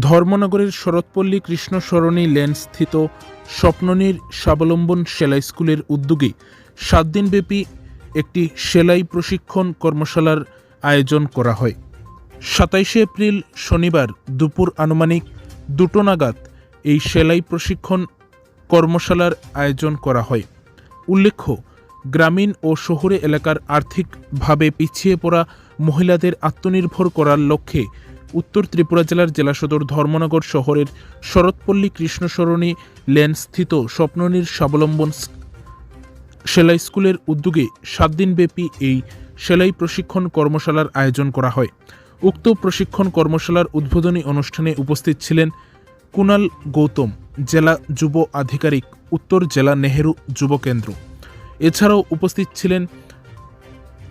ধর্মনগরের Saratpalli Krishna Sarani lane স্থিত স্বপ্ননীর স্বাবলম্বন সেলাই স্কুলের উদ্যোগে সাত দিনব্যাপী একটি সেলাই প্রশিক্ষণ কর্মশালার আয়োজন করা হয়। সাতাইশে এপ্রিল শনিবার দুপুর আনুমানিক দুটো নাগাদ এই সেলাই প্রশিক্ষণ কর্মশালার আয়োজন করা হয়। উল্লেখ্য, গ্রামীণ ও শহুরে এলাকার আর্থিকভাবে পিছিয়ে পড়া মহিলাদের আত্মনির্ভর করার লক্ষ্যে উত্তর ত্রিপুরা জেলার জেলা সদর ধর্মনগর শহরের শরৎপল্লী কৃষ্ণসরণী লেন স্থিত স্বপ্ননীর স্বাবলম্বন সেলাই স্কুলের উদ্যোগে সাত দিনব্যাপী এই সেলাই প্রশিক্ষণ কর্মশালার আয়োজন করা হয়। উক্ত প্রশিক্ষণ কর্মশালার উদ্বোধনী অনুষ্ঠানে উপস্থিত ছিলেন কুনাল গৌতম, জেলা যুব আধিকারিক, উত্তর জেলা নেহেরু যুব কেন্দ্র। এছাড়াও উপস্থিত ছিলেন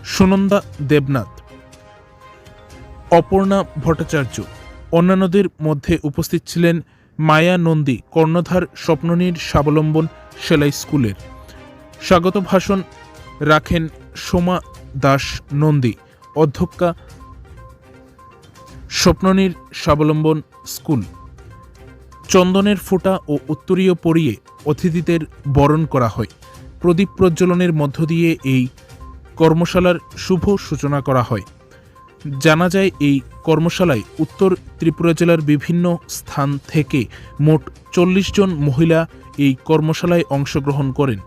সুনন্দা দেবনাথ অপর্ণা ভট্টাচার্য। অন্যান্যদের মধ্যে উপস্থিত ছিলেন মায়া নন্দী, কর্ণধার স্বপ্ননীর স্বাবলম্বন সেলাই স্কুলের। স্বাগত ভাষণ রাখেন সোমা দাস নন্দী, অধ্যক্ষা স্বপ্ননীর স্বাবলম্বন স্কুল। চন্দনের ফোঁটা ও উত্তরীয় পরিয়ে অতিথিদের বরণ করা হয়। প্রদীপ প্রজ্বলনের মধ্য দিয়ে এই কর্মশালার শুভ সূচনা করা হয়। জানা যায়, এই কর্মশালায় উত্তর ত্রিপুরা জেলার বিভিন্ন স্থান থেকে মোট চল্লিশ জন মহিলা এই কর্মশালায় অংশগ্রহণ করেন।